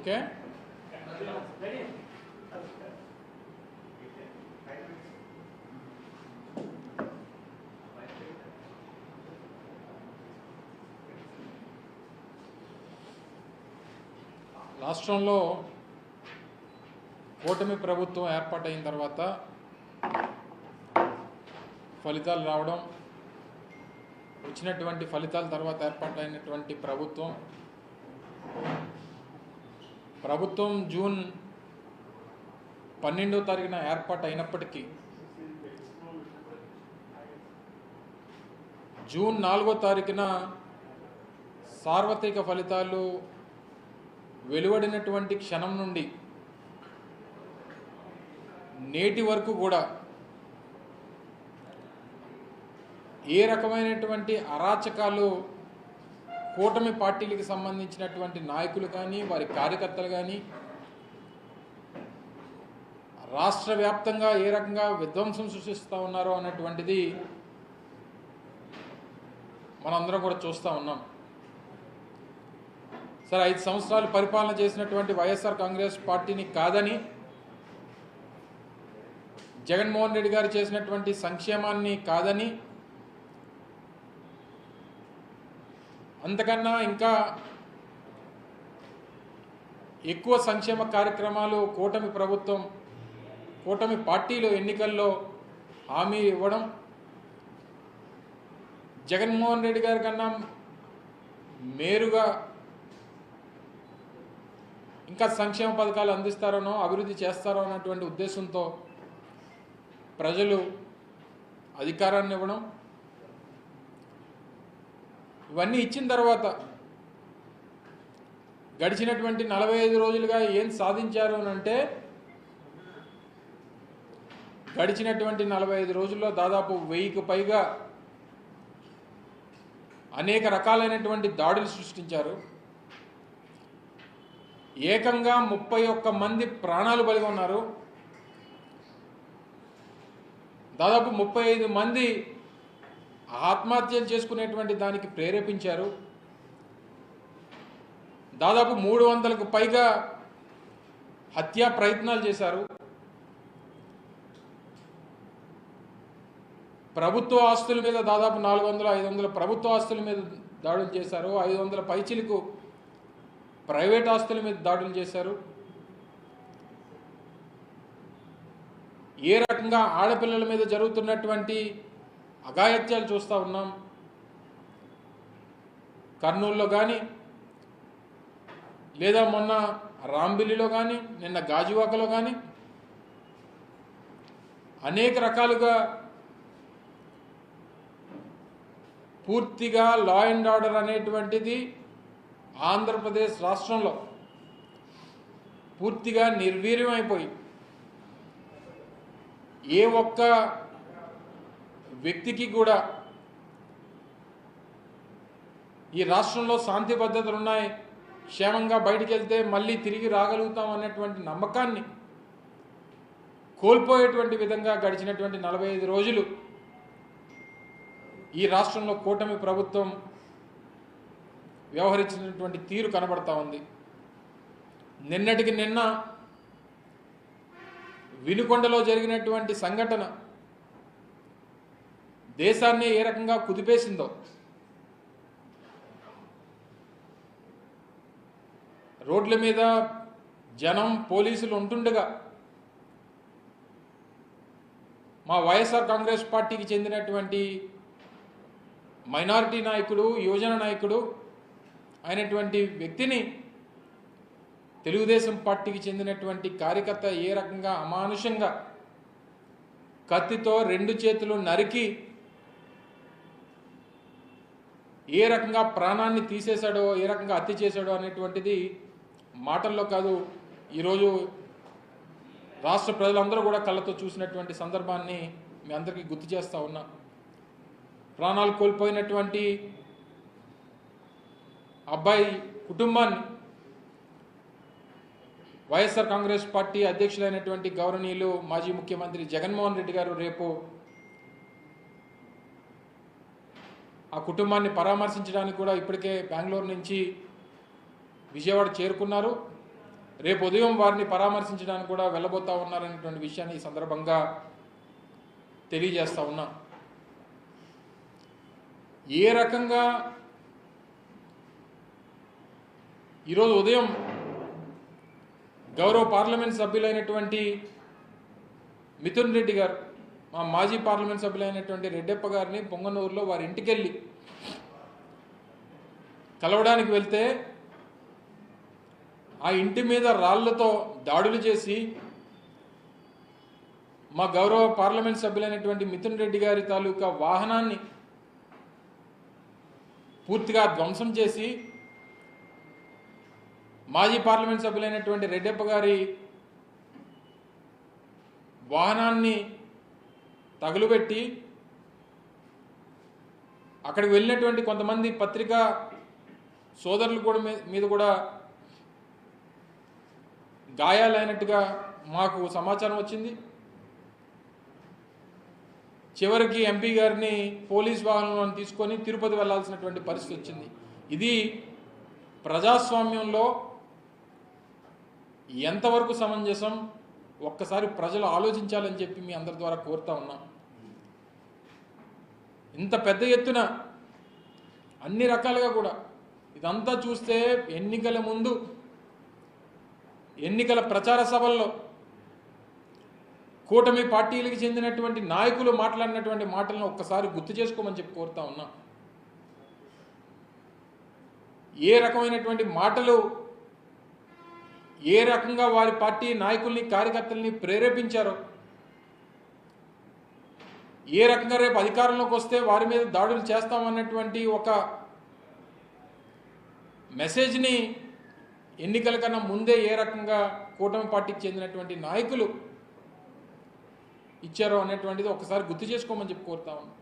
Okay. రాష్ట్రంలో కూటమి ప్రభుత్వం ఏర్పాటైన తర్వాత ఫలితాలు రావడం వచ్చినటువంటి ఫలితాల తర్వాత ఏర్పాటైనటువంటి ప్రభుత్వం ప్రభుత్వం జూన్ పన్నెండో తారీఖున ఏర్పాటు అయినప్పటికీ జూన్ నాలుగో తారీఖున సార్వత్రిక ఫలితాలు వెలువడినటువంటి క్షణం నుండి నేటి వరకు కూడా ఏ రకమైనటువంటి అరాచకాలు కూటమి పార్టీలకు సంబంధించినటువంటి నాయకులు కానీ వారి కార్యకర్తలు కానీ రాష్ట్ర వ్యాప్తంగా ఏ రకంగా విధ్వంసం సృష్టిస్తూ ఉన్నారో అన్నటువంటిది మనందరం కూడా చూస్తూ ఉన్నాం. సరే ఐదు సంవత్సరాలు పరిపాలన చేసినటువంటి వైఎస్ఆర్ కాంగ్రెస్ పార్టీని కాదని జగన్మోహన్ రెడ్డి గారు చేసినటువంటి సంక్షేమాన్ని కాదని అంతకన్నా ఇంకా ఎక్కువ సంక్షేమ కార్యక్రమాలు కూటమి ప్రభుత్వం కూటమి పార్టీలు ఎన్నికల్లో హామీ ఇవ్వడం జగన్మోహన్ రెడ్డి గారి కన్నా మేరుగా ఇంకా సంక్షేమ పథకాలు అందిస్తారనో అభివృద్ధి చేస్తారో అన్నటువంటి ఉద్దేశంతో ప్రజలు అధికారాన్ని ఇవ్వడం ఇవన్నీ ఇచ్చిన తర్వాత గడిచినటువంటి నలభై ఐదు రోజులుగా ఏం సాధించారు అని అంటే గడిచినటువంటి నలభై ఐదు రోజుల్లో దాదాపు వెయ్యికి పైగా అనేక రకాలైనటువంటి దాడులు సృష్టించారు. ఏకంగా ముప్పై ఒక్క మంది ప్రాణాలు బలి ఉన్నారు. దాదాపు ముప్పై ఐదు మంది ఆత్మహత్యలు చేసుకునేటువంటి దానికి ప్రేరేపించారు. దాదాపు మూడు వందలకు పైగా హత్యా ప్రయత్నాలు చేశారు. ప్రభుత్వ ఆస్తుల మీద దాదాపు నాలుగు వందల ఐదు వందల ప్రభుత్వ ఆస్తుల మీద దాడులు చేశారు. ఐదు వందల పైచిలకు ప్రైవేట్ ఆస్తుల మీద దాడులు చేశారు. ఏ రకంగా ఆడపిల్లల మీద జరుగుతున్నటువంటి అఘాయిత్యాలు చూస్తూ ఉన్నాం. కర్నూలులో కానీ లేదా మొన్న రాంబిల్లిలో కానీ నిన్న గాజువాకలో కానీ అనేక రకాలుగా పూర్తిగా లా అండ్ ఆర్డర్ అనేటువంటిది ఆంధ్రప్రదేశ్ రాష్ట్రంలో పూర్తిగా నిర్వీర్యమైపోయి ఏ ఒక్క వ్యక్తికి కూడా ఈ రాష్ట్రంలో శాంతి భద్రతలు ఉన్నాయి క్షేమంగా బయటికి వెళ్తే మళ్ళీ తిరిగి రాగలుగుతాం అన్నటువంటి నమ్మకాన్ని కోల్పోయేటువంటి విధంగా గడిచినటువంటి నలభై ఐదు రోజులు ఈ రాష్ట్రంలో కూటమి ప్రభుత్వం వ్యవహరించినటువంటి తీరు కనబడతా ఉంది. నిన్నటికి నిన్న వినుకొండలో జరిగినటువంటి సంఘటన దేశాన్ని ఏ రకంగా కుదిపేసిందో. రోడ్ల మీద జనం పోలీసులు ఉంటుండగా మా వైఎస్ఆర్ కాంగ్రెస్ పార్టీకి చెందినటువంటి మైనారిటీ నాయకుడు యువజన నాయకుడు అయినటువంటి వ్యక్తిని తెలుగుదేశం పార్టీకి చెందినటువంటి కార్యకర్త ఏ రకంగా అమానుషంగా కత్తితో రెండు చేతులు నరికి ఏ రకంగా ప్రాణాన్ని తీసేశాడో ఏ రకంగా హత్య చేశాడో అనేటువంటిది మాటల్లో కాదు. ఈరోజు రాష్ట్ర ప్రజలందరూ కూడా కళ్ళతో చూసినటువంటి సందర్భాన్ని మీ అందరికీ గుర్తు చేస్తూ ఉన్నా. ప్రాణాలు కోల్పోయినటువంటి అబ్బాయి కుటుంబాన్ని వైఎస్ఆర్ కాంగ్రెస్ పార్టీ అధ్యక్షులైనటువంటి గౌరవనీయులు మాజీ ముఖ్యమంత్రి జగన్మోహన్ రెడ్డి గారు రేపు ఆ కుటుంబాన్ని పరామర్శించడానికి కూడా ఇప్పటికే బెంగళూరు నుంచి విజయవాడ చేరుకున్నారు. రేపు ఉదయం వారిని పరామర్శించడానికి కూడా వెళ్ళబోతా ఉన్నారనేటువంటి విషయాన్ని ఈ సందర్భంగా తెలియజేస్తా ఉన్నా. ఏ రకంగా ఈరోజు ఉదయం గౌరవ పార్లమెంట్ సభ్యులైనటువంటి మిథున్ రెడ్డి గారు మా మాజీ పార్లమెంట్ సభ్యులైనటువంటి రెడ్డప్ప గారిని పొంగనూరులో వారి ఇంటికి వెళ్ళి కలవడానికి వెళ్తే ఆ ఇంటి మీద రాళ్ళతో దాడులు చేసి మా గౌరవ పార్లమెంట్ సభ్యులైనటువంటి మిథున్ రెడ్డి గారి తాలూకా వాహనాన్ని పూర్తిగా ధ్వంసం చేసి మాజీ పార్లమెంట్ సభ్యులైనటువంటి రెడ్డప్ప గారి వాహనాన్ని తగులుబెట్టి అక్కడికి వెళ్ళినటువంటి కొంతమంది పత్రికా సోదరులు కూడా మీ- మీద కూడా గాయాలైనట్టుగా మాకు సమాచారం వచ్చింది. చివరికి ఎంపీ గారిని పోలీస్ వాహనంలో తీసుకొని తిరుపతి వెళ్ళాల్సినటువంటి పరిస్థితి వచ్చింది. ఇది ప్రజాస్వామ్యంలో ఎంతవరకు సమంజసం ఒక్కసారి ప్రజలు ఆలోచించాలని చెప్పి మీ అందరి ద్వారా కోరుతా ఉన్నాం. ఇంత పెద్ద ఎత్తున అన్ని రకాలుగా కూడా ఇదంతా చూస్తే ఎన్నికల ముందు ఎన్నికల ప్రచార సభల్లో కూటమి పార్టీలకు చెందినటువంటి నాయకులు మాట్లాడినటువంటి మాటలను ఒక్కసారి గుర్తు చేసుకోమని చెప్పి కోరుతా ఉన్నా. ఏ రకమైనటువంటి మాటలు ఏ రకంగా వారి పార్టీ నాయకుల్ని కార్యకర్తల్ని ప్రేరేపించారో ఏ రకంగా రేపు అధికారంలోకి వస్తే వారి మీద దాడులు చేస్తామన్నటువంటి ఒక మెసేజ్ని ఎన్నికల కన్నా ముందే ఏ రకంగా కూటమి పార్టీకి చెందినటువంటి నాయకులు ఇచ్చారో అనేటువంటిది ఒకసారి గుర్తు చేసుకోమని చెప్పి కోరుతా ఉన్నాం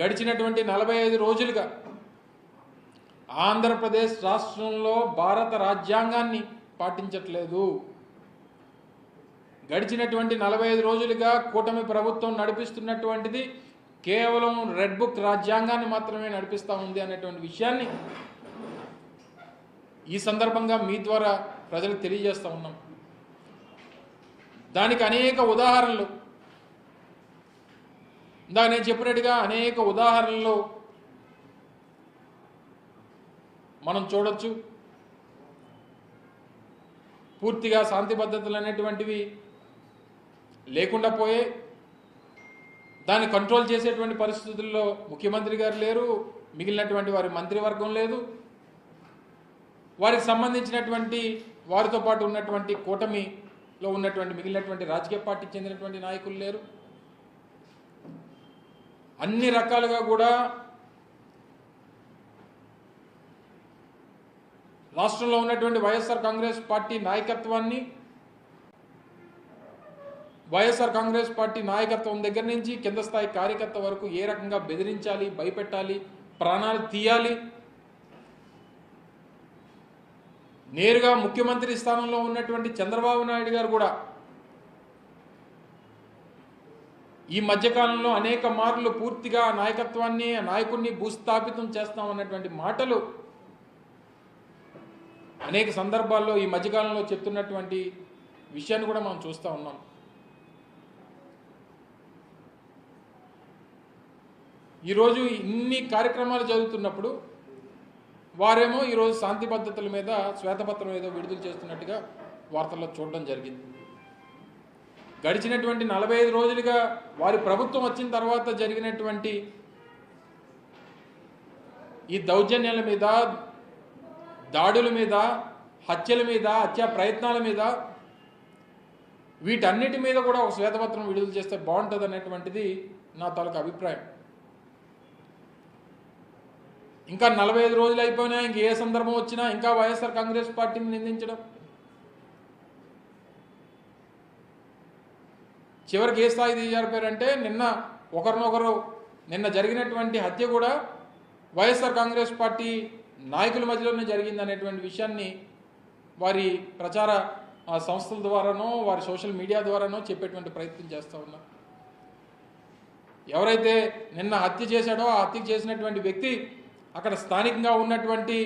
గడిచినటువంటి నలభై ఐదు రోజులుగా ఆంధ్రప్రదేశ్ రాష్ట్రంలో భారత రాజ్యాంగాన్ని పాటించట్లేదు. గడిచినటువంటి నలభై ఐదు రోజులుగా కూటమి ప్రభుత్వం నడిపిస్తున్నటువంటిది కేవలం రెడ్ బుక్ రాజ్యాంగాన్ని మాత్రమే నడిపిస్తూ ఉంది అనేటువంటి విషయాన్ని ఈ సందర్భంగా మీ ద్వారా ప్రజలకు తెలియజేస్తూ ఉన్నాం. దానికి అనేక ఉదాహరణలు. ఇందాక నేను చెప్పినట్టుగా అనేక ఉదాహరణలు మనం చూడొచ్చు. పూర్తిగా శాంతి భద్రతలు అనేటువంటివి లేకుండా పోయే దాన్ని కంట్రోల్ చేసేటువంటి పరిస్థితుల్లో ముఖ్యమంత్రి గారు లేరు మిగిలినటువంటి వారి మంత్రివర్గం లేదు. వారికి సంబంధించినటువంటి వారితో పాటు ఉన్నటువంటి కూటమిలో ఉన్నటువంటి మిగిలినటువంటి రాజకీయ పార్టీకి చెందినటువంటి నాయకులు లేరు. అన్ని రకాలుగా కూడా రాష్ట్రంలో ఉన్నటువంటి వైఎస్ఆర్ కాంగ్రెస్ పార్టీ నాయకత్వాన్ని వైఎస్ఆర్ కాంగ్రెస్ పార్టీ నాయకత్వం దగ్గర నుంచి కింద స్థాయి కార్యకర్త వరకు ఏ రకంగా బెదిరించాలి భయపెట్టాలి ప్రాణాలు తీయాలి? నేరుగా ముఖ్యమంత్రి స్థానంలో ఉన్నటువంటి చంద్రబాబు నాయుడు గారు కూడా ఈ మధ్యకాలంలో అనేక మార్లు పూర్తిగా నాయకత్వాన్ని నాయకుడిని భూస్థాపితం చేస్తామన్నటువంటి మాటలు అనేక సందర్భాల్లో ఈ మధ్యకాలంలో చెప్తున్నటువంటి విషయాన్ని కూడా మనం చూస్తూ ఉన్నాం. ఈరోజు ఇన్ని కార్యక్రమాలు జరుగుతున్నప్పుడు వారేమో ఈరోజు శాంతి పద్ధతుల మీద శ్వేతపత్రం ఏదో విడుదల చేస్తున్నట్టుగా వార్తల్లో చూడడం జరిగింది. గడిచినటువంటి నలభై ఐదు రోజులుగా వారి ప్రభుత్వం వచ్చిన తర్వాత జరిగినటువంటి ఈ దౌర్జన్యాల మీద దాడుల మీద హత్యల మీద హత్యా ప్రయత్నాల మీద వీటన్నిటి మీద కూడా ఒక శ్వేతపత్రం విడుదల చేస్తే బాగుంటుంది అనేటువంటిది నా తాలూకు అభిప్రాయం. ఇంకా నలభై ఐదు రోజులు అయిపోయినా ఇంక ఏ సందర్భం వచ్చినా ఇంకా వైఎస్ఆర్ కాంగ్రెస్ పార్టీని నిందించడం. చివరికి ఏ స్థాయి దిగజారిపోయారంటే నిన్న ఒకరినొకరు నిన్న జరిగినటువంటి హత్య కూడా వైఎస్ఆర్ కాంగ్రెస్ పార్టీ నాయకుల మధ్యలోనే జరిగింది అనేటువంటి విషయాన్ని వారి ప్రచార సంస్థల ద్వారానో వారి సోషల్ మీడియా ద్వారానో చెప్పేటువంటి ప్రయత్నం చేస్తూ ఉన్నారు ఎవరైతే నిన్న హత్య చేశాడో ఆ హత్య చేసినటువంటి వ్యక్తి అక్కడ స్థానికంగా ఉన్నటువంటి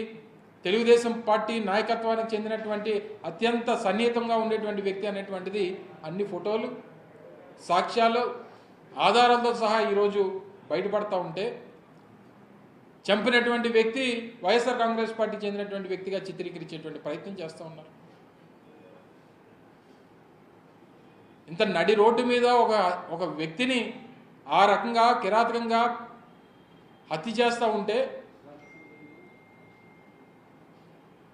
తెలుగుదేశం పార్టీ నాయకత్వానికి చెందినటువంటి అత్యంత సన్నిహితంగా ఉండేటువంటి వ్యక్తి అనేటువంటిది అన్ని ఫోటోలు సాక్ష్యాలు ఆధారాలతో సహా ఈరోజు బయటపడతా ఉంటే చంపినటువంటి వ్యక్తి వైఎస్ఆర్ కాంగ్రెస్ పార్టీ చెందినటువంటి వ్యక్తిగా చిత్రీకరించేటువంటి ప్రయత్నం చేస్తూ ఉన్నారు. ఇంత నడి రోడ్డు మీద ఒక ఒక వ్యక్తిని ఆ రకంగా కిరాతకంగా హత్య చేస్తూ ఉంటే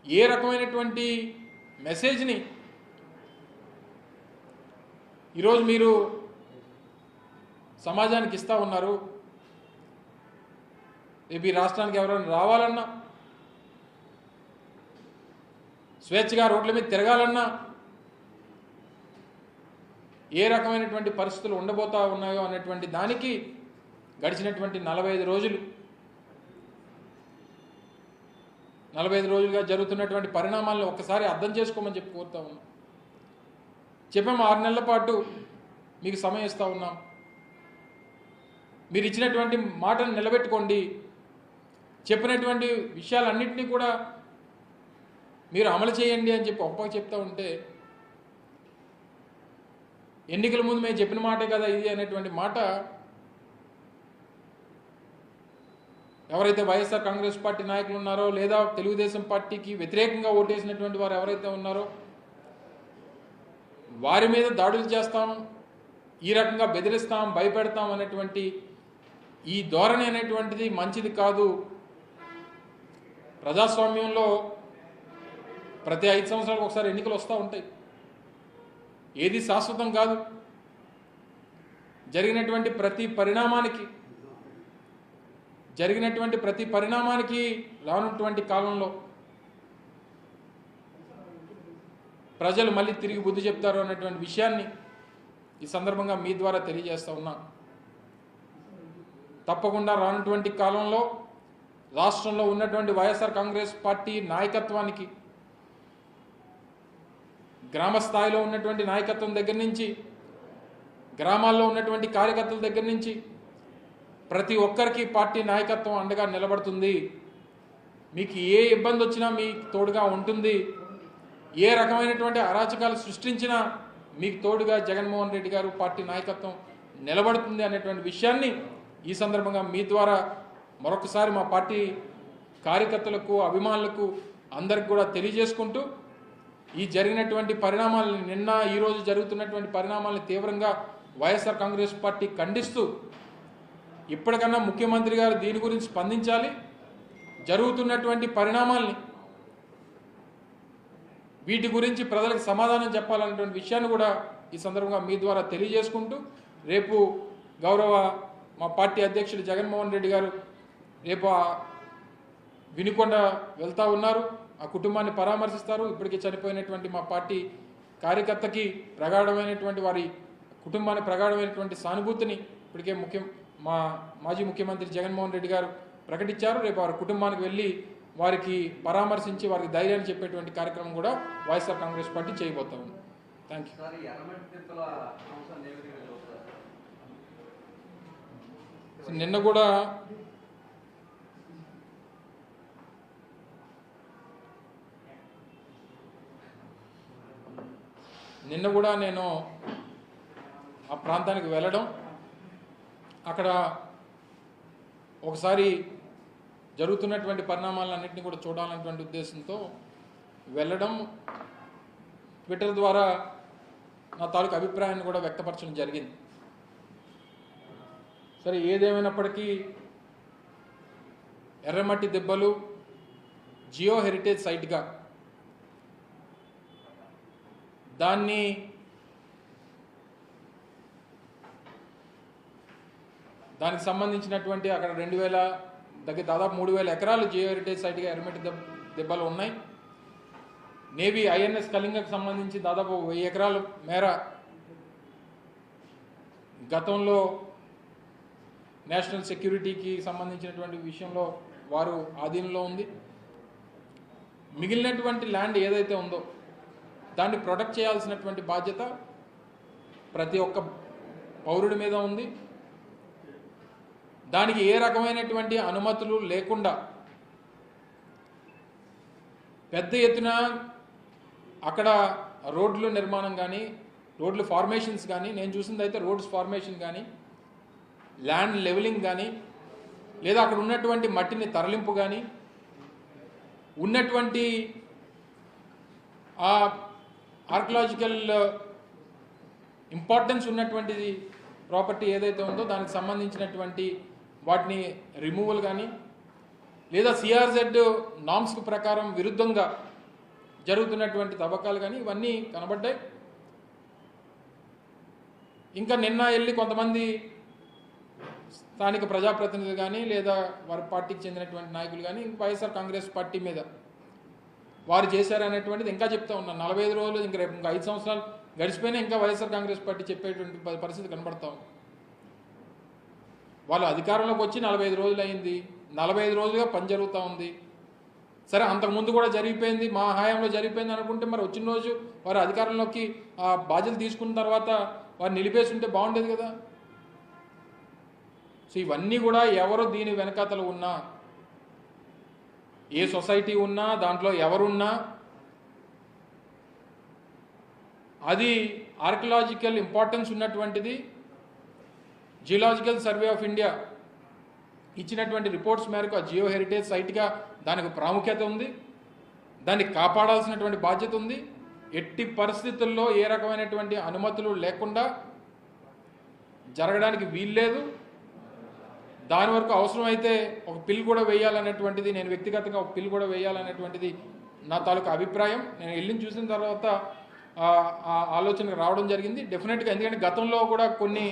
ఏ రకమైనటువంటి మెసేజ్ని ఈరోజు మీరు సమాజానికి ఇస్తూ ఉన్నారు? రేపు ఈ రాష్ట్రానికి ఎవరైనా రావాలన్నా? స్వేచ్ఛగా రోడ్ల మీద తిరగాలన్నా? ఏ రకమైనటువంటి పరిస్థితులు ఉండబోతా ఉన్నాయో అనేటువంటి దానికి గడిచినటువంటి నలభై ఐదు రోజులు నలభై ఐదు రోజులుగా జరుగుతున్నటువంటి పరిణామాలను ఒక్కసారి అర్థం చేసుకోమని చెప్పి కోరుతా ఉన్నాం. చెప్పాము ఆరు నెలల పాటు మీకు సమయం ఇస్తా ఉన్నాం. మీరు ఇచ్చినటువంటి మాటను నిలబెట్టుకోండి. చెప్పినటువంటి విషయాలన్నింటినీ కూడా మీరు అమలు చేయండి అని చెప్పి ఒప్పగా చెప్తూ ఉంటే ఎన్నికల ముందు మేము చెప్పిన మాటే కదా ఇది అనేటువంటి మాట ఎవరైతే వైఎస్ఆర్ కాంగ్రెస్ పార్టీ నాయకులు ఉన్నారో లేదా తెలుగుదేశం పార్టీకి వ్యతిరేకంగా ఓటేసినటువంటి వారు ఎవరైతే ఉన్నారో వారి మీద దాడులు చేస్తాం ఈ రకంగా బెదిరిస్తాం భయపెడతాం అనేటువంటి ఈ ధోరణి అనేటువంటిది మంచిది కాదు. ప్రజాస్వామ్యంలో ప్రతి ఐదు సంవత్సరాలకు ఒకసారి ఎన్నికలు వస్తూ ఉంటాయి. ఏది శాశ్వతం కాదు. జరిగినటువంటి ప్రతి పరిణామానికి జరిగినటువంటి ప్రతి పరిణామానికి రానున్నటువంటి కాలంలో ప్రజలు మళ్ళీ తిరిగి బుద్ధి చెప్తారు అన్నటువంటి విషయాన్ని ఈ సందర్భంగా మీ ద్వారా తెలియజేస్తా ఉన్నా. తప్పకుండా రానటువంటి కాలంలో రాష్ట్రంలో ఉన్నటువంటి వైఎస్ఆర్ కాంగ్రెస్ పార్టీ నాయకత్వానికి గ్రామ స్థాయిలో ఉన్నటువంటి నాయకత్వం దగ్గర నుంచి గ్రామాల్లో ఉన్నటువంటి కార్యకర్తల దగ్గర నుంచి ప్రతి ఒక్కరికి పార్టీ నాయకత్వం అండగా నిలబడుతుంది. మీకు ఏ ఇబ్బంది వచ్చినా మీకు తోడుగా ఉంటుంది. ఏ రకమైనటువంటి అరాచకాలు సృష్టించినా మీకు తోడుగా జగన్మోహన్ రెడ్డి గారు పార్టీ నాయకత్వం నిలబడుతుంది అనేటువంటి విషయాన్ని ఈ సందర్భంగా మీ ద్వారా మరొకసారి మా పార్టీ కార్యకర్తలకు అభిమానులకు అందరికి కూడా తెలియజేసుకుంటూ ఈ జరిగినటువంటి పరిణామాలను నిన్న ఈరోజు జరుగుతున్నటువంటి పరిణామాలను తీవ్రంగా వైఎస్ఆర్ కాంగ్రెస్ పార్టీ ఖండిస్తూ ఇప్పటికన్నా ముఖ్యమంత్రి గారు దీని గురించి స్పందించాలి. జరుగుతున్నటువంటి పరిణామాల్ని వీటి గురించి ప్రజలకు సమాధానం చెప్పాలన్నటువంటి విషయాన్ని కూడా ఈ సందర్భంగా మీ ద్వారా తెలియజేసుకుంటూ రేపు గౌరవ మా పార్టీ అధ్యక్షుడు జగన్మోహన్ రెడ్డి గారు రేపు వినుకొండ వెళ్తూ ఉన్నారు. ఆ కుటుంబాన్ని పరామర్శిస్తారు. ఇప్పటికే చనిపోయినటువంటి మా పార్టీ కార్యకర్తకి ప్రగాఢమైనటువంటి వారి కుటుంబాన్ని ప్రగాఢమైనటువంటి సానుభూతిని ఇప్పటికే ముఖ్యం మా మాజీ ముఖ్యమంత్రి జగన్మోహన్ రెడ్డి గారు ప్రకటించారు. రేపు వారి కుటుంబానికి వెళ్ళి వారికి పరామర్శించి వారికి ధైర్యాన్ని చెప్పేటువంటి కార్యక్రమం కూడా వైఎస్ఆర్ కాంగ్రెస్ పార్టీ చేయబోతా ఉంది. థ్యాంక్ యూ నిన్న కూడా నిన్న కూడా నేను ఆ ప్రాంతానికి వెళ్ళడం అక్కడ ఒకసారి జరుగుతున్నటువంటి పరిణామాలన్నింటినీ కూడా చూడాలన్నటువంటి ఉద్దేశంతో వెళ్ళడం ట్విట్టర్ ద్వారా నా తాలూకు అభిప్రాయాన్ని కూడా వ్యక్తపరచడం జరిగింది. సరే ఏదేమైనప్పటికీ ఎర్రమట్టి దెబ్బలు జియో హెరిటేజ్ సైట్గా దాన్ని దానికి సంబంధించినటువంటి అక్కడ రెండు వేల దగ్గర దాదాపు మూడు వేల ఎకరాలు జియో హెరిటేజ్ సైట్గా ఎర్రమట్టి దెబ్ దెబ్బలు ఉన్నాయి. నేవీ ఐఎన్ఎస్ కళింగకు సంబంధించి దాదాపు వెయ్యి ఎకరాల మేర గతంలో నేషనల్ సెక్యూరిటీకి సంబంధించినటువంటి విషయంలో వారు ఆధీనంలో ఉంది. మిగిలినటువంటి ల్యాండ్ ఏదైతే ఉందో దాన్ని ప్రొటెక్ట్ చేయాల్సినటువంటి బాధ్యత ప్రతి ఒక్క పౌరుడి మీద ఉంది. దానికి ఏ రకమైనటువంటి అనుమతులు లేకుండా పెద్ద ఎత్తున అక్కడ రోడ్లు నిర్మాణం కానీ రోడ్లు ఫార్మేషన్స్ కానీ నేను చూసింది అయితే రోడ్స్ ఫార్మేషన్ కానీ ల్యాండ్ లెవెలింగ్ కానీ లేదా అక్కడ ఉన్నటువంటి మట్టిని తరలింపు కానీ ఉన్నటువంటి ఆ ఆర్కలాజికల్ ఇంపార్టెన్స్ ఉన్నటువంటిది ప్రాపర్టీ ఏదైతే ఉందో దానికి సంబంధించినటువంటి వాటిని రిమూవల్ కానీ లేదా సిఆర్జెడ్ నామ్స్ ప్రకారం విరుద్ధంగా జరుగుతున్నటువంటి తవ్వకాలు కానీ ఇవన్నీ కనబడ్డాయి. ఇంకా నిన్న వెళ్ళి కొంతమంది స్థానిక ప్రజాప్రతినిధులు కానీ లేదా వారి పార్టీకి చెందినటువంటి నాయకులు కానీ వైఎస్ఆర్ కాంగ్రెస్ పార్టీ మీద వారు చేశారనేటువంటిది ఇంకా చెప్తా ఉన్నాను నలభై ఐదు రోజులు ఇంకా రేపు ఇంకా ఐదు సంవత్సరాలు గడిచిపోయినా ఇంకా వైఎస్ఆర్ కాంగ్రెస్ పార్టీ చెప్పేటువంటి పరిస్థితి కనబడతా ఉంది. వాళ్ళు అధికారంలోకి వచ్చి నలభై ఐదు రోజులు అయింది నలభై ఐదు రోజులుగా పని జరుగుతూ ఉంది. సరే అంతకుముందు కూడా జరిగిపోయింది మా హయాంలో జరిగిపోయింది అనుకుంటే మరి వచ్చిన రోజు వారు అధికారంలోకి ఆ బాధ్యత తీసుకున్న తర్వాత వారు నిలిపేసి ఉంటే బాగుండేది కదా. సో ఇవన్నీ కూడా ఎవరు దీని వెనకాతలు ఉన్నా ఏ సొసైటీ ఉన్నా దాంట్లో ఎవరున్నా అది ఆర్కలాజికల్ ఇంపార్టెన్స్ ఉన్నటువంటిది జియోలాజికల్ సర్వే ఆఫ్ ఇండియా ఇచ్చినటువంటి రిపోర్ట్స్ మేరకు ఆ జియో హెరిటేజ్ సైట్గా దానికి ప్రాముఖ్యత ఉంది. దాన్ని కాపాడాల్సినటువంటి బాధ్యత ఉంది. ఎట్టి పరిస్థితుల్లో ఏ రకమైనటువంటి అనుమతులు లేకుండా జరగడానికి వీల్లేదు. దాని వరకు అవసరమైతే ఒక పిల్ కూడా వేయాలనేటువంటిది నేను వ్యక్తిగతంగా ఒక పిల్ కూడా వేయాలనేటువంటిది నా తాలూకు అభిప్రాయం. నేను వెళ్ళి చూసిన తర్వాత ఆ ఆలోచనకు రావడం జరిగింది. డెఫినెట్గా ఎందుకంటే గతంలో కూడా కొన్ని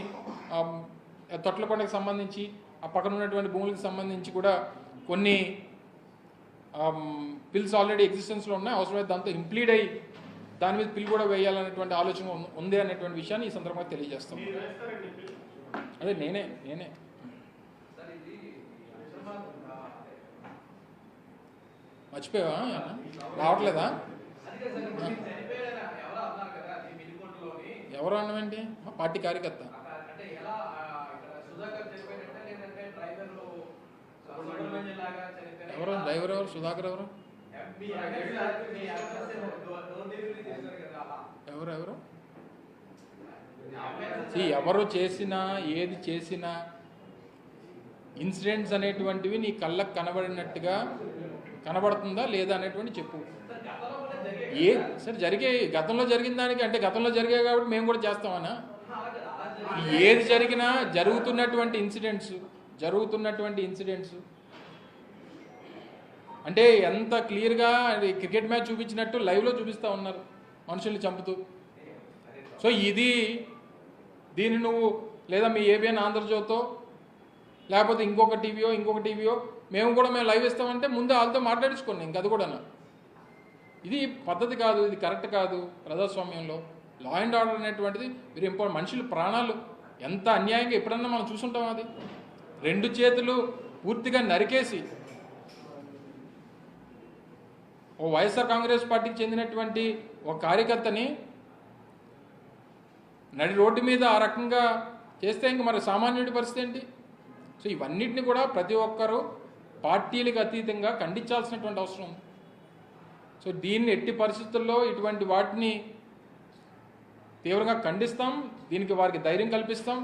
ఆమ్, తొట్లకొండకు సంబంధించి ఆ పక్కన ఉన్నటువంటి భూములకు సంబంధించి కూడా కొన్ని పిల్స్ ఆల్రెడీ ఎగ్జిస్టెన్స్లో ఉన్నాయి. అవసరమైతే దాంతో ఇంప్లీడ్ అయ్యి దాని మీద పిల్ కూడా వేయాలనేటువంటి ఆలోచన ఉంది అనేటువంటి విషయాన్ని ఈ సందర్భంగా తెలియజేస్తాం. అదే నేనే నేనే. మర్చిపోయావా? రావట్లేదా? ఎవరు అన్నమేంటి మా పార్టీ కార్యకర్త అంటే ఎలా ఆ, ఇక్కడ సుధాకర్ చనిపోయినట్ట లేదంటే డ్రైవర్ సుబ్రహ్మణ్యం లాగా చనిపోయారా? ఎవరు? డ్రైవర్ ఎవరు? సుధాకర్ ఎవరు. ఎవరు? ఎవరు? ఎవరు చేసినా ఏది చేసినా ఇన్సిడెంట్స్ అనేటువంటివి నీ కళ్ళకు కనబడినట్టుగా కనబడుతుందా లేదా అనేటువంటి చెప్పు. ఏ సరే జరిగే గతంలో జరిగిన దానికి అంటే గతంలో జరిగాయి కాబట్టి మేము కూడా చేస్తామనా? ఏది జరిగినా జరుగుతున్నటువంటి ఇన్సిడెంట్స్ జరుగుతున్నటువంటి ఇన్సిడెంట్స్ అంటే ఎంత క్లియర్గా అది క్రికెట్ మ్యాచ్ చూపించినట్టు లైవ్లో చూపిస్తూ ఉన్నారు మనుషుల్ని చంపుతూ. సో ఇది దీన్ని నువ్వు లేదా మీ ఏబిఎన్ ఆంధ్రజ్యోతో లేకపోతే ఇంకొక టీవీయో ఇంకొక టీవీయో మేము కూడా మేము లైవ్ ఇస్తామంటే ముందే వాళ్ళతో మాట్లాడించుకోండి ఇంక అది కూడా ఇది పద్ధతి కాదు ఇది కరెక్ట్ కాదు ప్రజాస్వామ్యంలో. లా అండ్ ఆర్డర్ అనేటువంటిది మీరు ఇంపార్టెంట్ మనుషులు ప్రాణాలు. ఎంత అన్యాయంగా ఎప్పుడన్నా మనం చూసుంటాం అది. రెండు చేతులు పూర్తిగా నరికేసి ఓ వైఎస్ఆర్ కాంగ్రెస్ పార్టీకి చెందినటువంటి ఒక కార్యకర్తని నడి రోడ్డు మీద ఆ రకంగా చేస్తే ఇంక మరి సామాన్యుడి పరిస్థితి ఏంటి? సో ఇవన్నిటిని కూడా ప్రతి ఒక్కరూ పార్టీలకు అతీతంగా ఖండించాల్సినటువంటి అవసరం ఉంది. సో దీన్ని ఎట్టి పరిస్థితుల్లో ఇటువంటి వాటిని తీవ్రంగా ఖండిస్తాం దీనికి వారికి ధైర్యం కల్పిస్తాం.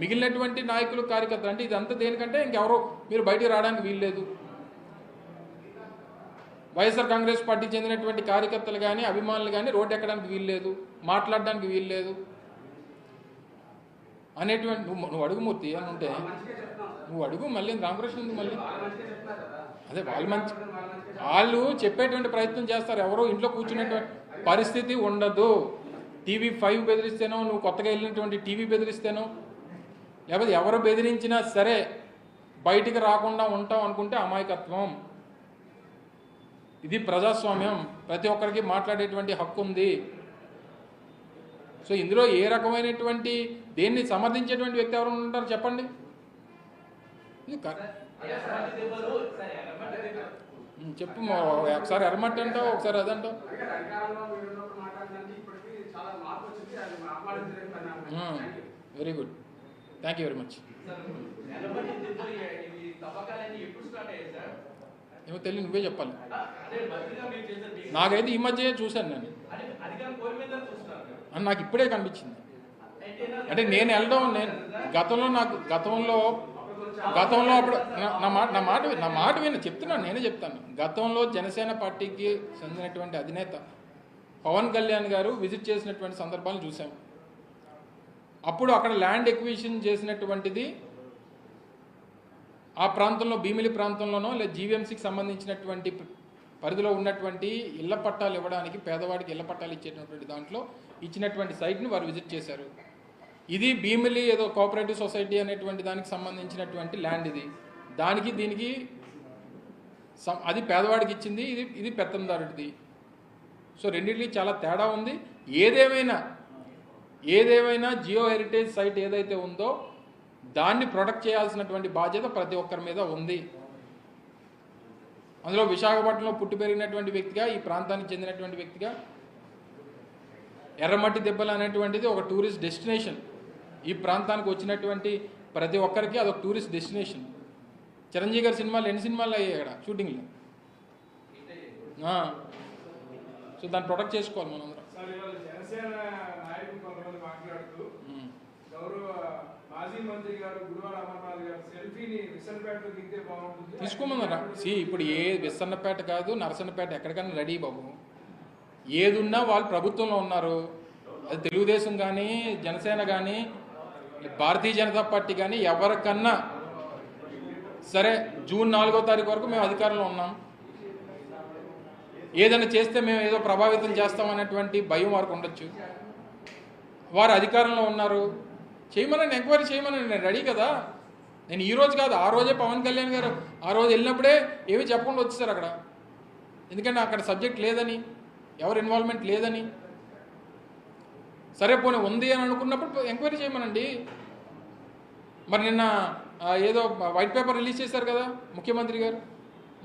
మిగిలినటువంటి నాయకులు కార్యకర్తలు అంటే ఇదంతా దేనికంటే ఇంకెవరో మీరు బయటికి రావడానికి వీల్లేదు. వైఎస్ఆర్ కాంగ్రెస్ పార్టీకి చెందినటువంటి కార్యకర్తలు కానీ అభిమానులు కానీ రోడ్డు ఎక్కడానికి వీల్లేదు మాట్లాడడానికి వీల్లేదు అనేటువంటి నువ్వు నువ్వు అడుగు మూర్తి అని ఉంటే నువ్వు అడుగు మళ్ళీ రామకృష్ణ ఉంది మళ్ళీ. అదే వాళ్ళు మంచి వాళ్ళు చెప్పేటువంటి ప్రయత్నం చేస్తారు. ఎవరో ఇంట్లో కూర్చునేటువంటి పరిస్థితి ఉండదు. టీవీ ఫైవ్ బెదిరిస్తేనో నువ్వు కొత్తగా వెళ్ళినటువంటి టీవీ బెదిరిస్తేనో లేకపోతే ఎవరు బెదిరించినా సరే బయటికి రాకుండా ఉంటాం అనుకుంటే అమాయకత్వం. ఇది ప్రజాస్వామ్యం. ప్రతి ఒక్కరికి మాట్లాడేటువంటి హక్కు ఉంది. సో ఇందులో ఏ రకమైనటువంటి దేన్ని సమర్థించేటువంటి వ్యక్తి ఎవరు ఉంటారు చెప్పండి? చెప్పు ఒకసారి ఎర్రమట్టి అంటావు ఒకసారి అదంటావు. Thank you very good thank you very much ఏమో తెలియదు నువ్వే చెప్పాలి. నాకైతే ఈ మధ్య చూశాను నేను. అని నాకు ఇప్పుడే కనిపించింది. అంటే నేను వెళ్ళడం నేను గతంలో నాకు గతంలో గతంలో అప్పుడు నా- మాట నా మాట నా మాట విని చెప్తున్నాను నేనే చెప్తాను. గతంలో జనసేన పార్టీకి చెందినటువంటి అధినేత పవన్ కళ్యాణ్ గారు విజిట్ చేసినటువంటి సందర్భాలను చూసాం అప్పుడు అక్కడ ల్యాండ్ ఎక్విజిషన్ చేసినటువంటిది ఆ ప్రాంతంలో భీమిలి ప్రాంతంలోనో లేదా జీవీఎంసీకి సంబంధించినటువంటి పరిధిలో ఉన్నటువంటి ఇళ్ళ పట్టాలు ఇవ్వడానికి పేదవాడికి ఇళ్ళ పట్టాలు ఇచ్చేటటువంటి దాంట్లో ఇచ్చినటువంటి సైట్ని వారు విజిట్ చేశారు. ఇది భీమిలి ఏదో కోఆపరేటివ్ సొసైటీ అనేటువంటి దానికి సంబంధించినటువంటి ల్యాండ్ ఇది. దానికి దీనికి అది పేదవాడికి ఇచ్చింది ఇది ఇది పెత్తందారుడిది. సో రెండింటికి చాలా తేడా ఉంది. ఏదేమైనా ఏదేమైనా జియో హెరిటేజ్ సైట్ ఏదైతే ఉందో దాన్ని ప్రొటెక్ట్ చేయాల్సినటువంటి బాధ్యత ప్రతి ఒక్కరి మీద ఉంది. అందులో విశాఖపట్నంలో పుట్టి పెరిగినటువంటి వ్యక్తిగా ఈ ప్రాంతానికి చెందినటువంటి వ్యక్తిగా ఎర్రమట్టి దెబ్బలు అనేటువంటిది ఒక టూరిస్ట్ డెస్టినేషన్. ఈ ప్రాంతానికి వచ్చినటువంటి ప్రతి ఒక్కరికి అదొక టూరిస్ట్ డెస్టినేషన్. చిరంజీవి గారి సినిమాలు ఎన్ని సినిమాలు అయ్యాయి అక్కడ షూటింగ్లో. సో దాన్ని ప్రొటెక్ట్ చేసుకోవాలి మనందరం. మాజీ మంత్రి గారు గురువార అమర్నాథ్ గారు సెల్ఫీని విసనపేటలో దిగితే బాగుంటుంది. తీసుకోమన్నారా? సి ఇప్పుడు ఏ విసన్నపేట కాదు నరసన్నపేట ఎక్కడికైనా రెడీ బాబు. ఏదున్నా వాళ్ళు ప్రభుత్వంలో ఉన్నారు. అది తెలుగుదేశం కానీ జనసేన కానీ భారతీయ జనతా పార్టీ కానీ ఎవరికన్నా సరే జూన్ నాలుగో తారీఖు వరకు మేము అధికారంలో ఉన్నాం. ఏదైనా చేస్తే మేము ఏదో ప్రభావితం చేస్తాం అనేటువంటి భయం వారికి ఉండొచ్చు. వారు అధికారంలో ఉన్నారు. చేయమనండి ఎంక్వైరీ చేయమనండి నేను రెడీ కదా. నేను ఈ రోజు కాదు ఆ రోజే పవన్ కళ్యాణ్ గారు ఆ రోజు వెళ్ళినప్పుడే ఏమీ చెప్పకుండా వచ్చేసారు అక్కడ. ఎందుకంటే అక్కడ సబ్జెక్ట్ లేదని ఎవరు ఇన్వాల్వ్మెంట్ లేదని. సరే పోనీ ఉంది అని అనుకున్నప్పుడు ఎంక్వైరీ చేయమనండి. మరి నిన్న ఏదో వైట్ పేపర్ రిలీజ్ చేశారు కదా ముఖ్యమంత్రి గారు.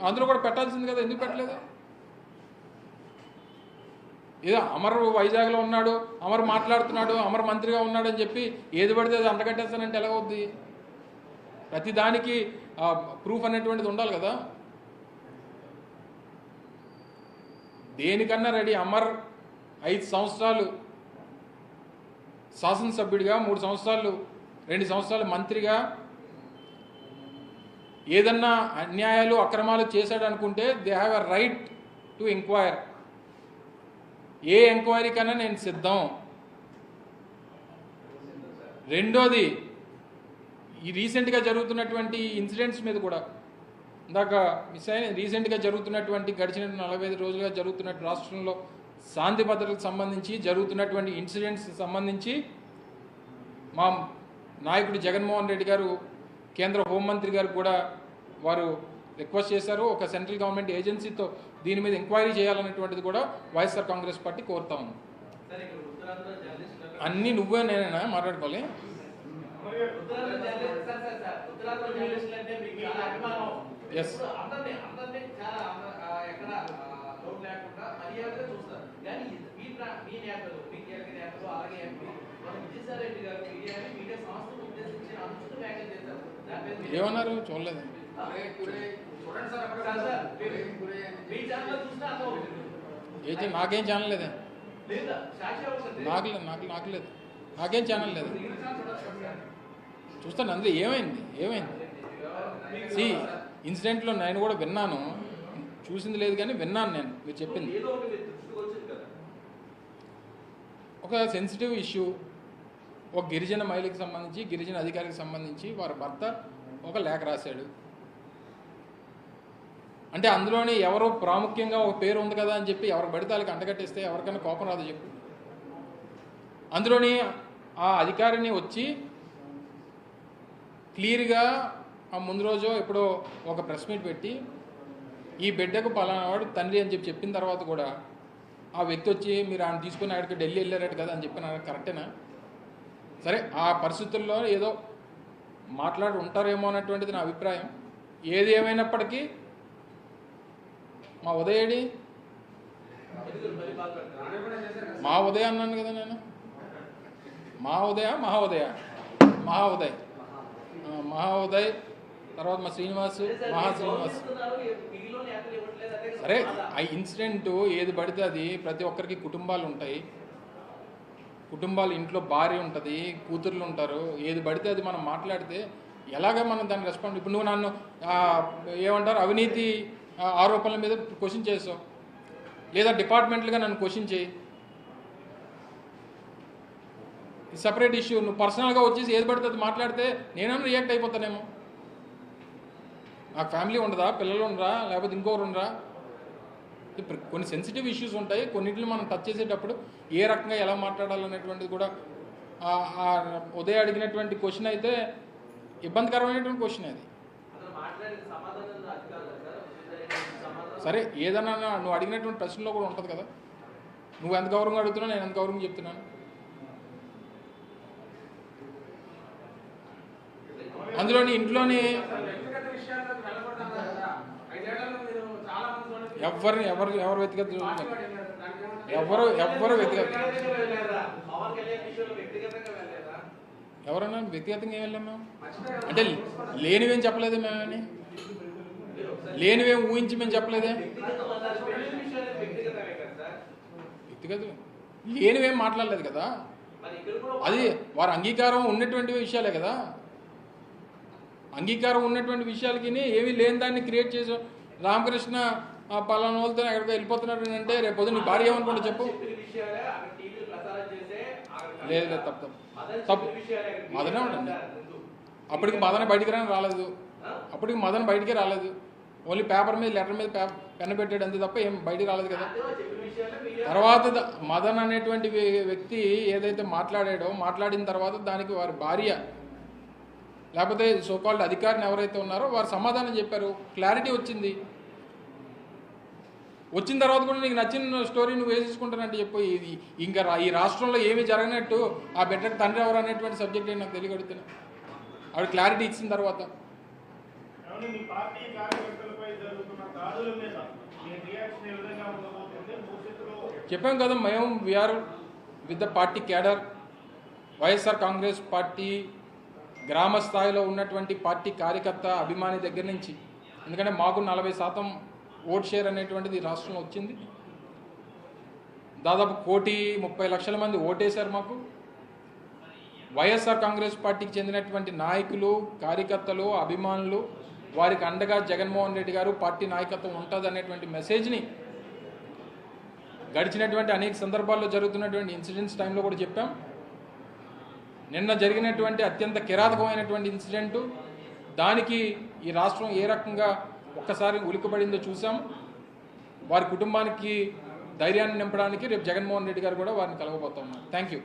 అందులో కూడా పెట్టాల్సింది కదా ఎందుకు పెట్టలేదు? ఏదో అమర్ వైజాగ్లో ఉన్నాడు అమర్ మాట్లాడుతున్నాడు అమర్ మంత్రిగా ఉన్నాడు అని చెప్పి ఏది పడితే అది అంటగట్టేస్తానంటే ఎలా అవుద్ది ప్రతి దానికి ప్రూఫ్ అనేటువంటిది ఉండాలి కదా. దేనికన్నా రెడీ అమర్ ఐదు సంవత్సరాలు శాసనసభ్యుడిగా మూడు సంవత్సరాలు రెండు సంవత్సరాలు మంత్రిగా ఏదన్నా అన్యాయాలు అక్రమాలు చేశాడు అనుకుంటే they have a right to enquire. ఏ ఎంక్వైరీకైనా నేను సిద్ధం. రెండోది ఈ రీసెంట్గా జరుగుతున్నటువంటి ఇన్సిడెంట్స్ మీద కూడా. ఇందాక మిస్ అయిన రీసెంట్గా జరుగుతున్నటువంటి గడిచిన నలభై ఐదు రోజులుగా జరుగుతున్న రాష్ట్రంలో శాంతి భద్రతకు సంబంధించి జరుగుతున్నటువంటి ఇన్సిడెంట్స్ సంబంధించి మా నాయకుడు జగన్మోహన్ రెడ్డి గారు కేంద్ర హోంమంత్రి గారు కూడా వారు రిక్వెస్ట్ చేశారు. ఒక సెంట్రల్ గవర్నమెంట్ ఏజెన్సీతో దీని మీద ఎంక్వైరీ చేయాలనేటువంటిది కూడా వైఎస్ఆర్ కాంగ్రెస్ పార్టీ కోరుతా ఉంది. అన్నీ నువ్వే నేనేనా? మాట్లాడుకోవాలి. ఉత్తరాంధ్ర జర్నలిస్ట్ సార్ అంటే మీకు ఛానల్ లేదే? నాకు నాకు నాకు లేదు నాకేం ఛానల్ లేదు. చూస్తాను అందులో ఏమైంది? ఏమైంది? సి ఇన్సిడెంట్లో నేను కూడా విన్నాను. చూసింది లేదు కానీ విన్నాను నేను మీరు చెప్పింది. ఏదో ఒక సెన్సిటివ్ ఇష్యూ ఒక గిరిజన మహిళకి సంబంధించి గిరిజన అధికారికి సంబంధించి వారి భర్త ఒక లేఖ రాశాడు. అంటే అందులోని ఎవరో ప్రాముఖ్యంగా ఒక పేరు ఉంది కదా అని చెప్పి ఎవరు పడితే వాళ్ళకి అంటగట్టేస్తే ఎవరికైనా కోపం రాదు చెప్పు. అందులోని ఆ అధికారిని వచ్చి క్లియర్గా ఆ ముందు రోజు ఎప్పుడో ఒక ప్రెస్ మీట్ పెట్టి ఈ బిడ్డకు పలానావాడు తండ్రి అని చెప్పి చెప్పిన తర్వాత కూడా ఆ వ్యక్తి వచ్చి మీరు ఆయన తీసుకుని ఆడికి ఢిల్లీ వెళ్ళారట కదా అని చెప్పిన కరెక్టేనా? సరే ఆ పరిస్థితుల్లో ఏదో మాట్లాడి ఉంటారేమో అన్నటువంటిది నా అభిప్రాయం. ఏది ఏమైనప్పటికీ మా ఉదయడి మా ఉదయ అన్నాను కదా నేను. మా ఉదయ? మహా ఉదయ? మహా ఉదయ్. మహా ఉదయ్ తర్వాత మా శ్రీనివాస్ అదే మహా శ్రీనివాస్. సరే ఆ ఇన్సిడెంట్ ఏది పడితే అది ప్రతి ఒక్కరికి కుటుంబాలు ఉంటాయి. కుటుంబాలు ఇంట్లో భార్య ఉంటుంది కూతుర్లు ఉంటారు. ఏది పడితే అది మనం మాట్లాడితే ఎలాగ మనం దాన్ని రెస్పాండ్ ఇప్పుడు నువ్వు నన్ను ఏమంటారు? అవినీతి ఆరోపణల మీద క్వశ్చన్ చేసావు లేదా డిపార్ట్మెంట్లుగా నన్ను క్వశ్చన్ చేయి. సపరేట్ ఇష్యూ నువ్వు పర్సనల్గా వచ్చేసి ఏది పడితే అది మాట్లాడితే నేనేమో రియాక్ట్ అయిపోతానేమో. నాకు ఫ్యామిలీ ఉండదా? పిల్లలు ఉండరా? లేకపోతే ఇంకొకరు ఉండరా? ఇప్పుడు కొన్ని సెన్సిటివ్ ఇష్యూస్ ఉంటాయి. కొన్నింటిని మనం టచ్ చేసేటప్పుడు ఏ రకంగా ఎలా మాట్లాడాలనేటువంటిది కూడా ఉదయం అడిగినటువంటి క్వశ్చన్ అయితే ఇబ్బందికరమైనటువంటి క్వశ్చన్ అది అసలు మాట్లాడిన సమాధానం అది కాదు కదా సార్ సరైన సమాధానం సరే ఏదన్నా నువ్వు అడిగినటువంటి ప్రశ్నలో కూడా ఉంటుంది కదా నువ్వు ఎంత గౌరవంగా అడుగుతున్నావు నేను ఎంత గౌరవంగా చెప్తున్నాను అందులోని ఇంట్లోని. ఎవరిని ఎవరు ఎవరు వ్యక్తిగత? ఎవరు ఎవరు వ్యక్తిగత? ఎవరన్నా వ్యక్తిగతంగా ఏం వెళ్ళాం మేము. అంటే లేనివేం చెప్పలేదే మేమని లేనివేం ఊహించి మేము చెప్పలేదే? వ్యక్తిగతం వ్యక్తిగతమే. లేనివేం మాట్లాడలేదు కదా? అది వారి అంగీకారం ఉన్నటువంటి విషయాలే కదా? అంగీకారం ఉన్నటువంటి విషయాలకి ఏమీ లేని దాన్ని క్రియేట్ చేసాం రామకృష్ణ పలానా వాళ్ళతో ఎక్కడికి వెళ్ళిపోతున్నాడు అంటే రేపు పొద్దున్న నీ భార్య ఏమనుకుంటా చెప్పు? లేదు లేదు తప్పు తప్పు. తప్పు. మదనే ఉండండి. అప్పటికి మదన బయటికి రాని రాలేదు. అప్పటికి మదన బయటికి రాలేదు. ఓన్లీ పేపర్ మీద లెటర్ మీద పెన్ పెట్టాడు అంతే తప్ప ఏం బయటికి రాలేదు కదా. తర్వాత మదన్ అనేటువంటి వ్య- వ్యక్తి ఏదైతే మాట్లాడాడో మాట్లాడిన తర్వాత దానికి వారి భార్య లేకపోతే సోకాల్డ్ అధికారిని ఎవరైతే ఉన్నారో వారు సమాధానం చెప్పారు. క్లారిటీ వచ్చింది. వచ్చిన తర్వాత కూడా నీకు నచ్చిన స్టోరీ నువ్వు వేసేసుకుంటానంటే చెప్పు. ఇది ఇంకా ఈ రాష్ట్రంలో ఏమీ జరగనట్టు ఆ బిడ్డకు తండ్రి ఎవరు అనేటువంటి సబ్జెక్ట్ నాకు తెలియగడుతున్నా ఆవిడ క్లారిటీ ఇచ్చిన తర్వాత. మీ పార్టీ కార్యకర్తలపై జరుగుతున్న దాడుల మీద మీ రియాక్షన్ ఏ విధంగా ఉండబోతుంది? భవిష్యత్తులో చెప్పాం కదా మేము we are with the party cadre YSR Congress party గ్రామ స్థాయిలో ఉన్నటువంటి పార్టీ కార్యకర్త అభిమాని దగ్గర నుంచి ఎందుకంటే మాకు నలభై శాతం ఓట్ షేర్ అనేటువంటిది రాష్ట్రంలో వచ్చింది. దాదాపు కోటి ముప్పై లక్షల మంది ఓటేశారు మాకు. వైఎస్ఆర్ కాంగ్రెస్ పార్టీకి చెందినటువంటి నాయకులు కార్యకర్తలు అభిమానులు వారికి అండగా జగన్మోహన్ రెడ్డి గారు పార్టీ నాయకత్వం ఉంటుంది అనేటువంటి మెసేజ్ని గడిచినటువంటి అనేక సందర్భాల్లో జరుగుతున్నటువంటి ఇన్సిడెంట్స్ టైంలో కూడా చెప్పాం. నిన్న జరిగినటువంటి అత్యంత కిరాతకమైనటువంటి ఇన్సిడెంటు దానికి ఈ రాష్ట్రం ఏ రకంగా ఒక్కసారి ఉలికబడిందో చూసాం వారి కుటుంబానికి ధైర్యాన్ని నింపడానికి రేపు జగన్మోహన్ రెడ్డి గారు కూడా వారిని కలగబోతా ఉన్నారు థ్యాంక్ యూ